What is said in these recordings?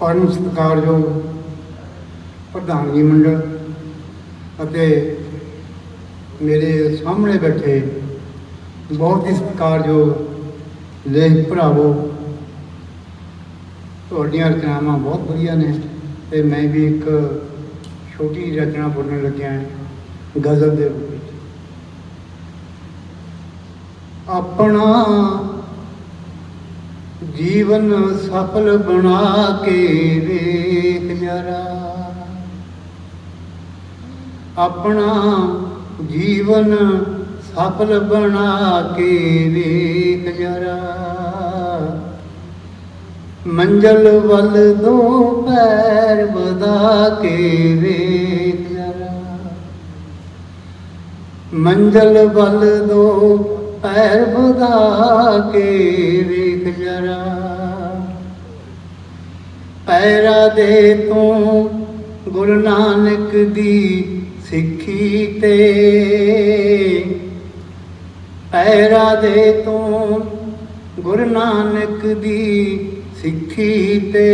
ਪਰਮ ਸਤਿਕਾਰਯੋਗ ਪ੍ਰਧਾਨਗੀ ਮੰਡਲ ਅਤੇ ਮੇਰੇ ਸਾਹਮਣੇ ਬੈਠੇ ਬਹੁਤ ਹੀ ਸਤਿਕਾਰਯੋਗ ਲੇਖ ਭਰਾਵੋ, ਤੁਹਾਡੀਆਂ ਰਚਨਾਵਾਂ ਬਹੁਤ ਵਧੀਆ ਨੇ ਤੇ ਮੈਂ ਵੀ ਇੱਕ ਛੋਟੀ ਰਚਨਾ ਬੋਲਣ ਲੱਗਿਆ ਹਾਂ ਗਜ਼ਲ ਦੇ ਰੂਪ ਵਿੱਚ। ਆਪਣਾ ਜੀਵਨ ਸਫਲ ਬਣਾ ਕੇ ਵੇਖ ਜਰਾ ਆਪਣਾ ਜੀਵਨ ਸਫਲ ਬਣਾ ਕੇ ਵੇਖ ਜਰਾ ਮੰਜ਼ਲ ਵੱਲ ਦੋ ਪੈਰ ਵਧਾ ਕੇ ਵੇਖ ਜਰਾ ਮੰਜ਼ਲ ਵੱਲ ਦੋ ਪੈਰ ਵਧਾ ਕੇ ਵੇਖ ਜਰਾ। ਪੈਰਾ ਦੇ ਤੂੰ ਗੁਰੂ ਨਾਨਕ ਦੀ ਸਿੱਖੀ ਤੇ ਪੈਰਾ ਦੇ ਤੂੰ ਗੁਰੂ ਨਾਨਕ ਦੀ ਸਿੱਖੀ ਤੇ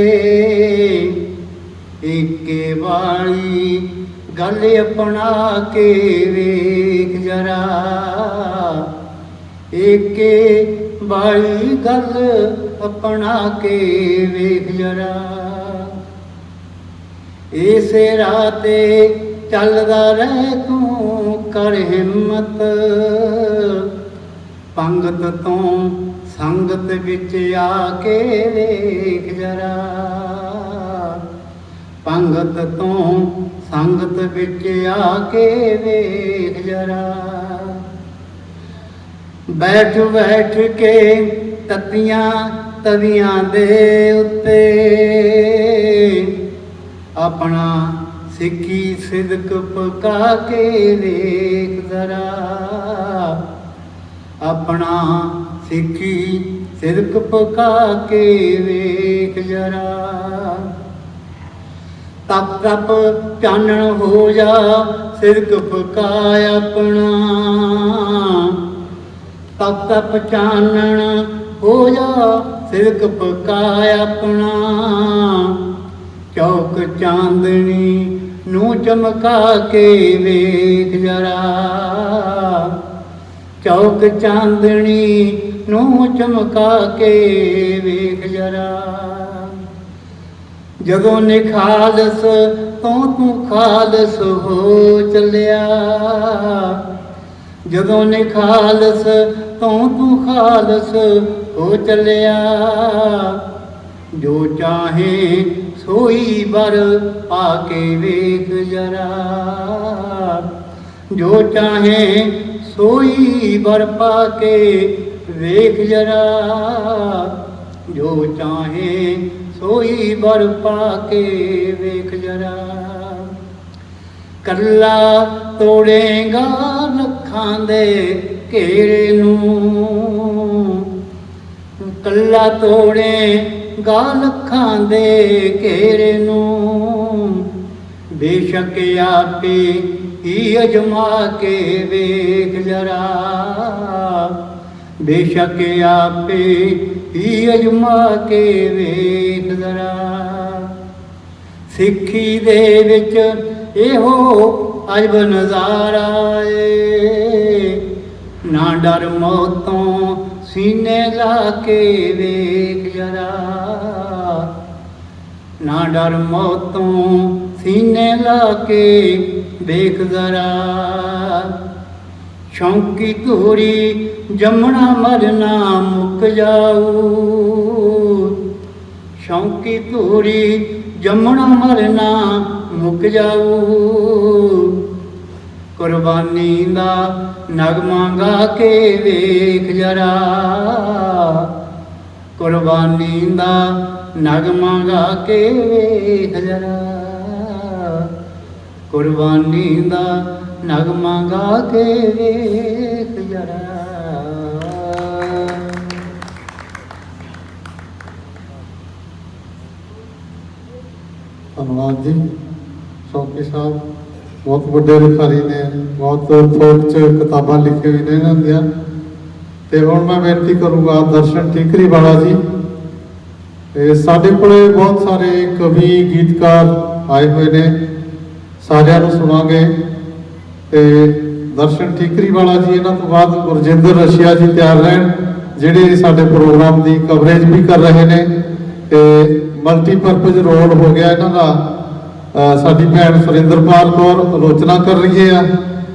ਏਕੇ ਵਾਲੀ ਗੱਲ ਅਪਣਾ ਕੇ ਵੇਖ ਜਰਾ। ਏਕੇ ਵਾਲੀ ਗੱਲ ਆਪਣਾ ਕੇ ਵੇਖ ਜਰਾ। ਇਸੇ ਰਾਤੇ ਚੱਲਦਾ ਰਹਿ ਤੂੰ ਕਰ ਹਿੰਮਤ। ਪੰਗਤ ਤੋਂ ਸੰਗਤ ਵਿੱਚ ਆ ਕੇ ਵੇਖ ਜਰਾ। ਪੰਗਤ ਤੋਂ ਸੰਗਤ ਵਿੱਚ ਆ ਕੇ ਵੇਖ ਜਰਾ। ਬੈਠ ਬੈਠ ਕੇ ਤਤੀਆਂ ਤਵੀਆਂ ਦੇ ਉੱਤੇ। ਆਪਣਾ ਸਿੱਖੀ ਸਿਦਕ ਪਕਾ ਕੇ ਵੇਖ ਜ਼ਰਾ। ਆਪਣਾ ਸਿੱਖੀ ਸਿਦਕ ਪਕਾ ਕੇ ਵੇਖ ਜਰਾ। ਤਪ ਤਪ ਚਾਨਣ ਹੋ ਜਾ, ਸਿਦਕ ਪਕਾ ਆਪਣਾ। ਤਪ ਤਪ ਚਾਨਣ ਹੋ ਜਾ ਪਕਾ ਆਪਣਾ। ਚੌਕ ਚਾਂਦਣੀ ਨੂੰ ਚਮਕਾ ਕੇ ਵੇਖ ਜਰਾ। ਚੌਕ ਚਾਂਦਣੀ ਨੂੰ ਚਮਕਾ ਕੇ ਵੇਖ ਜਰਾ। ਜਦੋਂ ਨਿਖਾਲਸ ਤੋਂ ਤੂੰ ਖਾਲਸ ਹੋ ਚੱਲਿਆ। ਜਦੋਂ ਨੇ ਖਾਲਸ ਤੂੰ ਤੂੰ ਖਾਲਸ ਹੋ ਚੱਲਿਆ, ਜੋ ਚਾਹੇ ਸੋਈ ਬਰ ਪਾ ਕੇ ਵੇਖ ਜਰਾ। ਜੋ ਚਾਹੇ ਸੋਈ ਬਰ ਪਾ ਕੇ ਵੇਖ ਜਰਾ, ਜੋ ਚਾਹੇ ਸੋਈ ਬਰ ਪਾ ਕੇ ਵੇਖ ਜਰਾ। ਕੱਲਾ ਤੋੜੇਗਾ ਲੱਖਾਂ ਦੇ ਘੇਰੇ ਨੂੰ। ਕੱਲਾ ਤੋੜੇਗਾ ਲੱਖਾਂ ਦੇ ਘੇਰੇ ਨੂੰ। ਬੇਸ਼ੱਕ ਆਪੇ ਹੀ ਅਜਮਾ ਕੇ ਵੇਖ ਜਰਾ। ਬੇਸ਼ੱਕ ਆਪੇ ਹੀ ਅਜਮਾ ਕੇ ਵੇਖ ਜਰਾ। ਸਿੱਖੀ ਦੇ ਵਿੱਚ ਇਹੋ ਅਜਬ ਨਜ਼ਾਰਾ ਏ। ਨਾ ਡਰ ਮੌਤੋਂ ਸੀਨੇ ਲਾ ਕੇ ਵੇਖ ਜਰਾ। ਨਾ ਡਰ ਮੌਤੋਂ ਸੀਨੇ ਲਾ ਕੇ ਵੇਖ ਜ਼ਰਾ। ਸ਼ੌਂਕੀ ਧੂਰੀ ਜੰਮਣਾ ਮਰਨਾ ਮੁੱਕ ਜਾਊ। ਸ਼ੌਂਕੀ ਧੂਰੀ ਜੰਮਣਾ ਮਰਨਾ ਮੁੱਕ ਜਾਊ। ਕੁਰਬਾਨੀ ਦਾ ਨਗਮਾ ਗਾ ਕੇ ਵੇਖ ਜਰਾ। ਕੁਰਬਾਨੀ ਦਾ ਨਗਮਾ ਗਾ ਕੇ ਵੇਖ ਜਰਾ। ਕੁਰਬਾਨੀ ਦਾ ਨਗਮਾ ਗਾ ਕੇ ਵੇਖ ਜਰਾ। ਧੰਨਵਾਦ ਜੀ। ਸ਼ੌਕੀ ਸਾਹਿਬ, ਬਹੁਤ ਵੱਡੇ ਲਿਖਾਰੀ ਨੇ, ਬਹੁਤ ਥੋੜ ਚ ਕਿਤਾਬਾਂ ਲਿਖੀ ਹੋਈ ਨੇ ਇਹਨਾਂ ਦੀਆਂ। ਤੇ ਹੁਣ ਮੈਂ ਬੇਨਤੀ ਕਰੂੰਗਾ ਦਰਸ਼ਨ ਠੀਕਰੀ ਵਾਲਾ ਜੀ। ਤੇ ਸਾਡੇ ਕੋਲੇ ਬਹੁਤ ਸਾਰੇ ਕਵੀ, ਗੀਤਕਾਰ ਆਏ ਹੋਏ ਨੇ, ਸਾਰਿਆਂ ਨੂੰ ਸੁਣਾਂਗੇ। ਤੇ ਦਰਸ਼ਨ ਠੀਕਰੀ ਵਾਲਾ ਜੀ, ਇਹਨਾਂ ਤੋਂ ਬਾਅਦ ਗੁਰਜਿੰਦਰ ਰਸ਼ੀਆ ਜੀ ਤਿਆਰ ਰਹਿਣ, ਜਿਹੜੇ ਸਾਡੇ ਪ੍ਰੋਗਰਾਮ ਦੀ ਕਵਰੇਜ ਵੀ ਕਰ ਰਹੇ ਨੇ। ਤੇ ਮਲਟੀਪਰਪਸ ਰੋਲ ਹੋ ਗਿਆ ਇਹਨਾਂ ਦਾ। ਸਾਡੀ ਭੈਣ ਸੁਰਿੰਦਰਪਾਲ ਕੌਰ ਆਲੋਚਨਾ ਕਰ ਰਹੀ ਹੈ।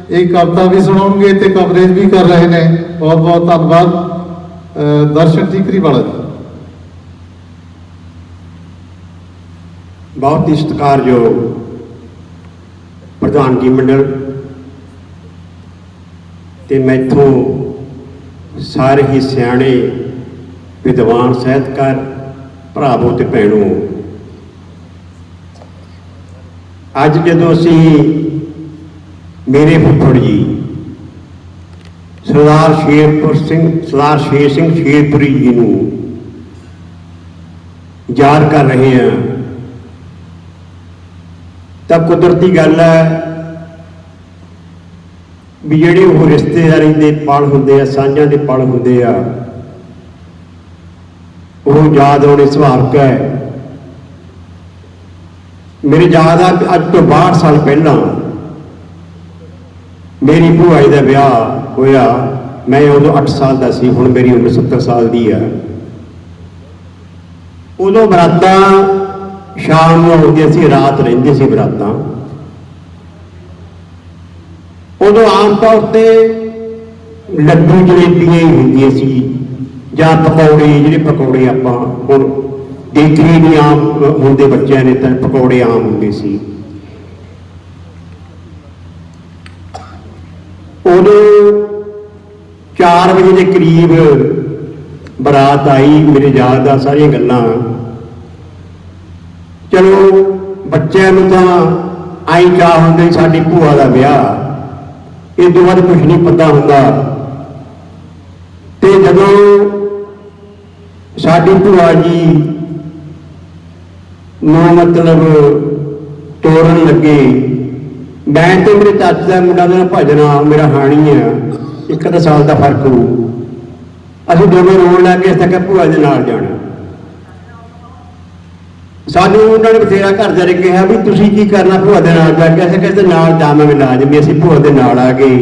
ਇਹ ਕਵਿਤਾ ਵੀ ਸੁਣਾਉਣਗੇ ਤੇ ਕਵਰੇਜ ਵੀ ਕਰ ਰਹੇ ਨੇ। ਬਹੁਤ ਬਹੁਤ ਧੰਨਵਾਦ। ਦਰਸ਼ਨ ਠੀਕਰੀ ਵਾਲਾ ਜੀ। ਬਹੁਤ ਹੀ ਸਤਿਕਾਰਯੋਗ ਪ੍ਰਧਾਨਗੀ ਮੰਡਲ ਤੇ ਮੈਥੋਂ ਸਾਰੇ ਹੀ ਸਿਆਣੇ, ਵਿਦਵਾਨ, ਸਾਹਿਤਕਾਰ, ਭਰਾਵੋ ਤੇ ਭੈਣੋ ਅੱਜ ਜਦੋਂ ਅਸੀਂ ਮੇਰੇ ਫੁੱਫੜ ਜੀ, ਸਰਦਾਰ ਸ਼ੇਰਪੁਰ ਸਿੰਘ, ਸਰਦਾਰ ਸ਼ੇਰ ਸਿੰਘ ਸ਼ੇਰਪੁਰੀ ਜੀ ਨੂੰ ਯਾਦ ਕਰ ਰਹੇ ਹਾਂ, ਤਾਂ ਕੁਦਰਤੀ ਗੱਲ ਹੈ ਵੀ ਜਿਹੜੇ ਉਹ ਰਿਸ਼ਤੇਦਾਰੀ ਦੇ ਪਲ ਹੁੰਦੇ ਆ, ਸਾਂਝਾਂ ਦੇ ਪਲ ਹੁੰਦੇ ਆ, ਉਹ ਯਾਦ ਆਉਣੇ ਸੁਭਾਵਿਕ ਹੈ। ਮੇਰੇ ਯਾਦ ਆ ਅੱਜ ਤੋਂ 62 ਸਾਲ ਪਹਿਲਾਂ ਮੇਰੀ ਭੂਆ ਦਾ ਵਿਆਹ ਹੋਇਆ। ਮੈਂ ਉਦੋਂ 8 ਸਾਲ ਦਾ ਸੀ, ਹੁਣ ਮੇਰੀ ਉਮਰ 70 ਸਾਲ ਦੀ ਆ। ਉਦੋਂ ਬਰਾਤਾਂ ਸ਼ਾਮ ਨੂੰ ਆਉਂਦੀਆਂ ਸੀ, ਰਾਤ ਰਹਿੰਦੇ ਸੀ ਬਰਾਤਾਂ। ਉਦੋਂ ਆਮ ਤੌਰ ਤੇ ਲੱਡੂ ਜਲੇਬੀਆਂ ਹੀ ਹੁੰਦੀਆਂ ਸੀ, ਜਾਂ ਪਕੌੜੇ, ਜਿਹੜੇ ਪਕੌੜੇ ਆਪਾਂ ਹੁਣ ਦੇਖਦੇ ਵੀ ਆਮ ਹੁੰਦੇ ਬੱਚਿਆਂ ਨੇ ਤਾਂ ਪਕੌੜੇ ਆਮ ਹੁੰਦੇ ਸੀ। ਉਦੋਂ 4 ਵਜੇ ਦੇ ਕਰੀਬ ਬਰਾਤ ਆਈ, ਮੇਰੇ ਯਾਦ ਆ ਸਾਰੀਆਂ ਗੱਲਾਂ। ਚਲੋ, ਬੱਚਿਆਂ ਨੂੰ ਤਾਂ ਆਈ ਚਾਹ ਹੁੰਦੇ, ਸਾਡੀ ਭੂਆ ਦਾ ਵਿਆਹ। ਇਹ ਤੋਂ ਬਾਅਦ ਕੁਝ ਨਹੀਂ ਪਤਾ ਹੁੰਦਾ। ਤੇ ਜਦੋਂ ਸਾਡੀ ਭੂਆ ਜੀ ਨੂੰ ਮਤਲਬ ਤੋੜਨ ਲੱਗੇ। ਮੈਂ ਤੇ ਮੇਰੇ ਚਾਚੇ ਦਾ ਮੁੰਡਾ ਮੇਰਾ ਭਜਨਾ ਮੇਰਾ ਹਾਣੀ ਆ। ਇੱਕ ਅੱਧਾ ਸਾਲ ਦਾ ਫ਼ਰਕ ਹੋਊ। ਅਸੀਂ ਦੋਵੇਂ ਰੋਣ ਲੱਗ ਗਏ ਕਿ ਭੂਆ ਦੇ ਨਾਲ ਜਾਣਾ। ਸਾਨੂੰ ਉਹਨਾਂ ਨੇ ਬਥੇਰਾ ਘਰ ਜਾ ਕੇ ਕਿਹਾ ਵੀ ਤੁਸੀਂ ਕੀ ਕਰਨਾ ਭੂਆ ਦੇ ਨਾਲ ਜਾ ਕੇ? ਅਸੀਂ ਕਹਿੰਦੇ ਨਾਲ ਜਾਵਾਂਗੇ ਲਾਜ਼ਮੀ ਅਸੀਂ ਭੂਆ ਦੇ ਨਾਲ ਆ ਗਏ।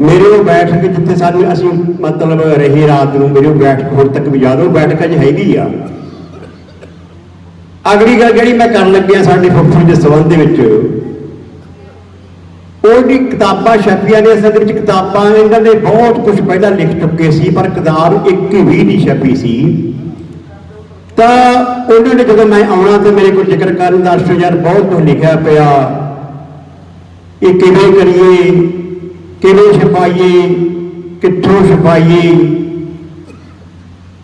ਮੇਰੇ ਉਹ ਬੈਠਕ ਜਿੱਥੇ ਸਾਨੂੰ ਅਸੀਂ ਮਤਲਬ ਰਹੇ ਰਾਤ ਨੂੰ, ਮੇਰੇ ਉਹ ਬੈਠਕ ਹੁਣ ਤੱਕ ਵੀ ਯਾਦ ਉਹ ਬੈਠਕ ਅਜ ਹੈਗੀ ਆ। ਅਗਲੀ ਗੱਲ ਜਿਹੜੀ ਮੈਂ ਕਰਨ ਲੱਗਿਆ ਸਾਡੇ ਫੁੱਫੜ ਦੇ ਸੰਬੰਧ ਦੇ ਵਿੱਚ ਉਹਦੀ ਕਿਤਾਬਾਂ ਛਪੀਆਂ ਨੇ, ਅਸਲ ਦੇ ਵਿੱਚ ਕਿਤਾਬਾਂ ਇਹਨਾਂ ਨੇ ਬਹੁਤ ਕੁਝ ਪਹਿਲਾਂ ਲਿਖ ਚੁੱਕੇ ਸੀ, ਪਰ ਕਿਤਾਬ ਇੱਕ ਵੀ ਨਹੀਂ ਛਪੀ ਸੀ। ਤਾਂ ਉਹਨਾਂ ਨੇ ਜਦੋਂ ਮੈਂ ਆਉਣਾ ਤੇ ਮੇਰੇ ਕੋਲ ਜ਼ਿਕਰ ਕਰਨ ਦਾ ਅਰਸ਼ ਯਾਰ ਬਹੁਤ ਕੁਝ ਲਿਖਿਆ ਪਿਆ। ਇਹ ਕਿਵੇਂ ਕਰੀਏ, ਕਿਵੇਂ ਛਪਾਈਏ, ਕਿੱਥੋਂ ਛਪਾਈਏ?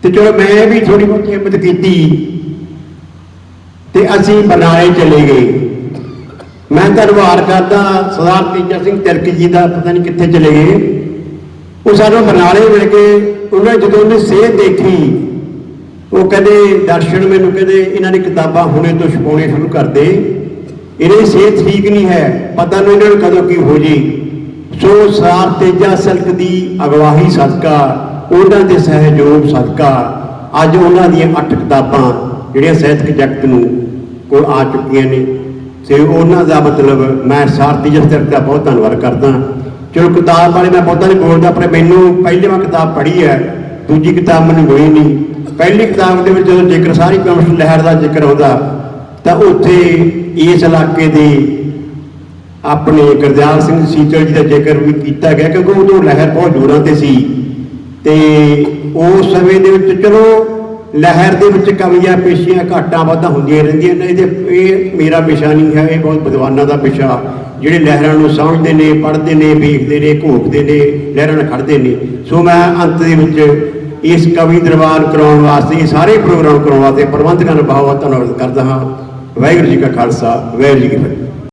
ਤੇ ਚਲੋ ਮੈਂ ਵੀ ਥੋੜੀ ਬਹੁਤੀ ਹਿੰਮਤ ਕੀਤੀ। ਤੇ ਅਸੀਂ ਬਰਨਾਲੇ ਚਲੇ ਗਏ। ਮੈਂ ਧੰਨਵਾਦ ਕਰਦਾ ਸਰਦਾਰ ਤੇਜਾ ਸਿੰਘ ਤਿਲਕ ਜੀ ਦਾ, ਪਤਾ ਨਹੀਂ ਕਿੱਥੇ ਚਲੇ ਗਏ। ਉਹ ਸਾਨੂੰ ਬਰਨਾਲੇ ਮਿਲ ਕੇ, ਉਹਨਾਂ ਜਦੋਂ ਉਹਨੇ ਸੇਧ ਦੇਖੀ, ਉਹ ਕਹਿੰਦੇ, ਦਰਸ਼ਨ ਮੈਨੂੰ ਕਹਿੰਦੇ, ਇਹਨਾਂ ਨੇ ਕਿਤਾਬਾਂ ਹੁਣੇ ਤੋਂ ਛਪਾਉਣੇ ਸ਼ੁਰੂ ਕਰ ਦੇ। ਇਹਨਾਂ ਸਿਹਤ ਠੀਕ ਨਹੀਂ ਹੈ, ਪਤਾ ਨਹੀਂ ਇਹਨਾਂ ਨੂੰ ਕਦੋਂ ਕੀ ਹੋ ਜੀ। ਸੋ ਸਾਰ ਤੇਜਾ ਸਲਕ ਦੀ ਅਗਵਾਹੀ ਸਦਕਾ, ਉਹਨਾਂ ਦੇ ਸਹਿਯੋਗ ਸਦਕਾ, ਅੱਜ ਉਹਨਾਂ ਦੀਆਂ ਅੱਠ ਕਿਤਾਬਾਂ, ਜਿਹੜੀਆਂ ਸਾਹਿਤਕ ਜਗਤ ਨੂੰ ਕੋਲ ਆ ਚੁੱਕੀਆਂ ਨੇ। ਤੇ ਉਹਨਾਂ ਦਾ ਮਤਲਬ ਮੈਂ ਸਾਰ ਤੇਜਾ ਦਾ ਬਹੁਤ ਧੰਨਵਾਦ ਕਰਦਾ। ਚਲੋ ਕਿਤਾਬ ਬਾਰੇ ਮੈਂ ਬਹੁਤਾ ਨਹੀਂ ਬੋਲਦਾ, ਪਰ ਮੈਨੂੰ ਪਹਿਲੀ ਵਾਰ ਕਿਤਾਬ ਪੜ੍ਹੀ ਹੈ, ਦੂਜੀ ਕਿਤਾਬ ਮੈਨੂੰ ਹੋਈ ਨਹੀਂ। ਪਹਿਲੀ ਕਿਤਾਬ ਦੇ ਵਿੱਚ ਜਦੋਂ ਜ਼ਿਕਰ ਸਾਰੀ ਕਮਿਸ਼ਨ ਲਹਿਰ ਦਾ ਜ਼ਿਕਰ ਆਉਂਦਾ, ਤਾਂ ਉੱਥੇ ਇਸ ਇਲਾਕੇ ਦੇ ਆਪਣੇ ਗੁਰਦਿਆਲ ਸਿੰਘ ਸੀਤਲ ਜੀ ਦਾ ਜ਼ਿਕਰ ਵੀ ਕੀਤਾ ਗਿਆ, ਕਿਉਂਕਿ ਉਦੋਂ ਲਹਿਰ ਬਹੁਤ ਜ਼ੋਰਾਂ ਤੇ ਸੀ। ਤੇ ਉਸ ਸਮੇਂ ਦੇ ਵਿੱਚ ਚਲੋ ਲਹਿਰ ਦੇ ਵਿੱਚ ਕਮੀਆਂ, ਪੇਸ਼ੀਆਂ ਘਾਟਾਂ ਵਾਧਾ ਹੁੰਦੀਆਂ ਰਹਿੰਦੀਆਂ ਨੇ, ਇਹਦੇ ਇਹ ਮੇਰਾ ਵਿਸ਼ਾ ਨਹੀਂ ਹੈ, ਇਹ ਬਹੁਤ ਵਿਦਵਾਨਾਂ ਦਾ ਵਿਸ਼ਾ ਜਿਹੜੇ ਲਹਿਰਾਂ ਨੂੰ ਸਮਝਦੇ ਨੇ, ਪੜ੍ਹਦੇ ਨੇ, ਵੇਖਦੇ ਨੇ ਘੋਖਦੇ ਨੇ, ਲਹਿਰਾਂ ਨਾਲ ਖੜਦੇ ਨੇ। ਸੋ ਮੈਂ ਅੰਤ ਦੇ ਵਿੱਚ ਇਸ ਕਵੀ ਦਰਬਾਰ ਕਰਾਉਣ ਵਾਸਤੇ, ਇਹ ਸਾਰੇ ਪ੍ਰੋਗਰਾਮ ਕਰਾਉਣ ਵਾਸਤੇ ਪ੍ਰਬੰਧਕਾਂ ਨੂੰ ਬਹੁਤ ਬਹੁਤ ਧੰਨਵਾਦ ਕਰਦਾ ਹਾਂ। ਵਾਹਿਗੁਰੂ ਜੀ ਕਾ ਖਾਲਸਾ, ਵਾਹਿਗੁਰੂ ਜੀ ਕੀ ਫਤਿਹ।